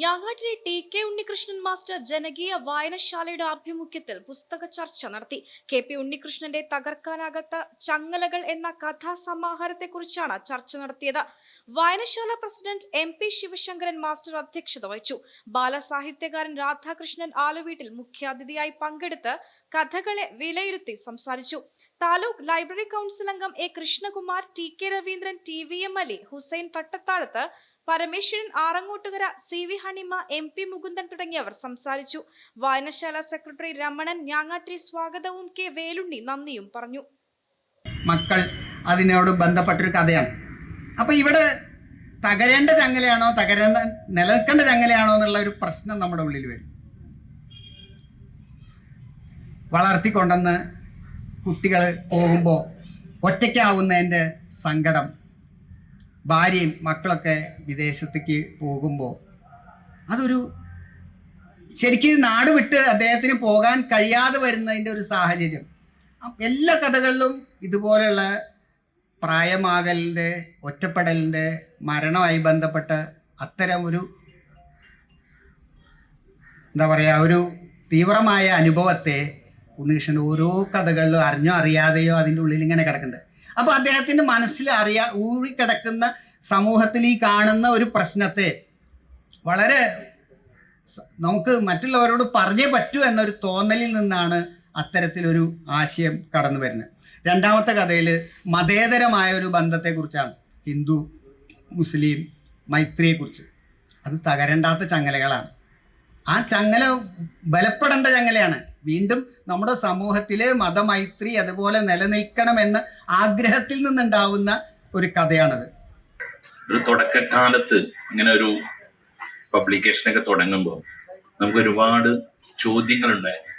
ഞാങ്ങാട്ടിലെ T K Unnikrishnan master ജനകീയ വായനശാലയുടെ ആഭിമുഖ്യത്തിൽ പുസ്തക ചർച്ച നടത്തി. കെ പി ഉണ്ണികൃഷ്ണന്റെ തകർക്കാനാകാത്ത ചങ്ങലകൾ എന്ന കഥാസമാഹാരത്തെക്കുറിച്ചാണ് ചർച്ച നടത്തിയത്. വായനശാല president M P Sivasankaran master അധ്യക്ഷത വഹിച്ചു. ബാലസാഹിത്യകാരൻ രാധാകൃഷ്ണൻ ആലുവീട്ടിൽ മുഖ്യാതിഥിയായി പങ്കെടുത്ത് കഥകളെ വിലയിരുത്തി സംസാരിച്ചു. താലൂക്ക് ലൈബ്രറി കൗൺസിൽ അംഗം A Krishnakumar T K Raveendran T V M Ali Hussain Thattathazhathu Parameswaran Arangottukara C V Honima M P Mukundan തുടങ്ങിയവർ സംസാരിച്ചു. വായനശാല സെക്രട്ടറി രമണൻ ഞാങ്ങാട്ടി സ്വാഗതവും കെ വേലുണ്ണി നന്ദിയും പറഞ്ഞു. മക്കൾ അതിനോട് ബന്ധപ്പെട്ടൊരു കഥയാണ്. അപ്പൊ ഇവിടെ തകരേണ്ട ചങ്ങലയാണോ തകരേണ്ട നിലനിൽക്കേണ്ട ചങ്ങലയാണോ എന്നുള്ള ഒരു പ്രശ്നം നമ്മുടെ ഉള്ളിൽ വരും. വളർത്തിക്കൊണ്ടെന്ന് കുട്ടികൾ പോകുമ്പോൾ ഒറ്റയ്ക്കാവുന്നതിന്റെ സങ്കടം ഭാര്യയും മക്കളൊക്കെ വിദേശത്തേക്ക് പോകുമ്പോൾ അതൊരു ശരിക്കും നാട് വിട്ട് അദ്ദേഹത്തിന് പോകാൻ കഴിയാതെ വരുന്നതിന്റെ ഒരു സാഹചര്യം. എല്ലാ കഥകളിലും ഇതുപോലെയുള്ള പ്രായമാകലിന്റെ ഒറ്റപ്പെടലിന്റെ മരണമായി ബന്ധപ്പെട്ട അത്തരം ഒരു എന്താ പറയുക ഒരു തീവ്രമായ അനുഭവത്തെ ഉണ്ണീഷൻ ഓരോ കഥകളിലും അറിഞ്ഞോ അറിയാതെയോ അതിന്റെ ഉള്ളിൽ ഇങ്ങനെ കിടക്കുന്നുണ്ട്. അപ്പോൾ അദ്ദേഹത്തിന്റെ മനസ്സിൽ അറിയാ ഊറിക്കിടക്കുന്ന സമൂഹത്തിൽ ഈ കാണുന്ന ഒരു പ്രശ്നത്തെ വളരെ നമുക്ക് മറ്റുള്ളവരോട് പറഞ്ഞേ പറ്റൂ എന്നൊരു തോന്നലിൽ നിന്നാണ് അത്തരത്തിലൊരു ആശയം കടന്നു വരുന്നത്. രണ്ടാമത്തെ കഥയിൽ മതേതരമായ ഒരു ബന്ധത്തെക്കുറിച്ചാണ്. ഹിന്ദു മുസ്ലിം മൈത്രിയെക്കുറിച്ച്. അത് തകരണ്ടാത്ത ചങ്ങലകളാണ്. ആ ചങ്ങല ബലപ്പെടേണ്ട ചങ്ങലയാണ്. വീണ്ടും നമ്മുടെ സമൂഹത്തിലെ മതമൈത്രി അതുപോലെ നിലനിൽക്കണമെന്ന് ആഗ്രഹത്തിൽ നിന്നുണ്ടാവുന്ന ഒരു കഥയാണത്. ഒരു തുടക്കകാലത്ത് ഇങ്ങനെ ഒരു പബ്ലിക്കേഷനൊക്കെ തുടങ്ങുമ്പോൾ നമുക്ക് ഒരുപാട് ചോദ്യങ്ങളുണ്ടായിരുന്നു.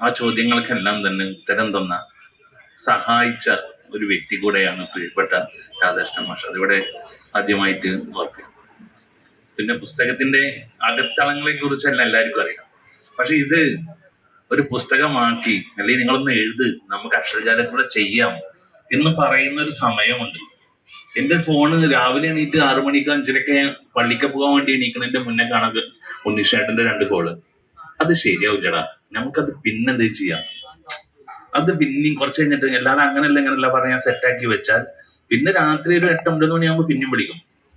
ആ ചോദ്യങ്ങൾക്കെല്ലാം തന്നെ ഉത്തരം തന്ന സഹായിച്ച ഒരു വ്യക്തി കൂടെയാണ് പ്രിയപ്പെട്ട രാധാകൃഷ്ണൻ മാഷ്. അതിവിടെ ആദ്യമായിട്ട് ഓർക്കുക. പിന്നെ പുസ്തകത്തിന്റെ അകത്തളങ്ങളെ കുറിച്ചല്ല എല്ലാവർക്കും അറിയാം. പക്ഷെ ഇത് ഒരു പുസ്തകമാക്കി അല്ലെങ്കിൽ നിങ്ങളൊന്ന് എഴുത് നമുക്ക് അക്ഷരജാലം അക്ഷരജാലത്തിലൂടെ ചെയ്യാം എന്ന് പറയുന്ന ഒരു സമയമുണ്ട്. എന്റെ ഫോണ് രാവിലെ എണീറ്റ് ആറു മണിക്ക് അഞ്ചരക്ക് പള്ളിക്ക് പോകാൻ വേണ്ടി എണീക്കണതിന്റെ മുന്നേ കാണാൻ ഉണ്ണിഷേട്ടന്റെ രണ്ട് കോൾ അത് ശരിയാവില്ലടാ നമുക്കത് പിന്നെന്ത് ചെയ്യാം? അത് പിന്നെയും കുറച്ച് കഴിഞ്ഞിട്ട് എല്ലാവരും അങ്ങനെയല്ല ഇങ്ങനെയല്ല പറഞ്ഞാൽ സെറ്റാക്കി വെച്ചാൽ പിന്നെ രാത്രി ഒരു എട്ട് ഒമ്പത് മണിയാകുമ്പോൾ പിന്നെയും വിളിക്കും.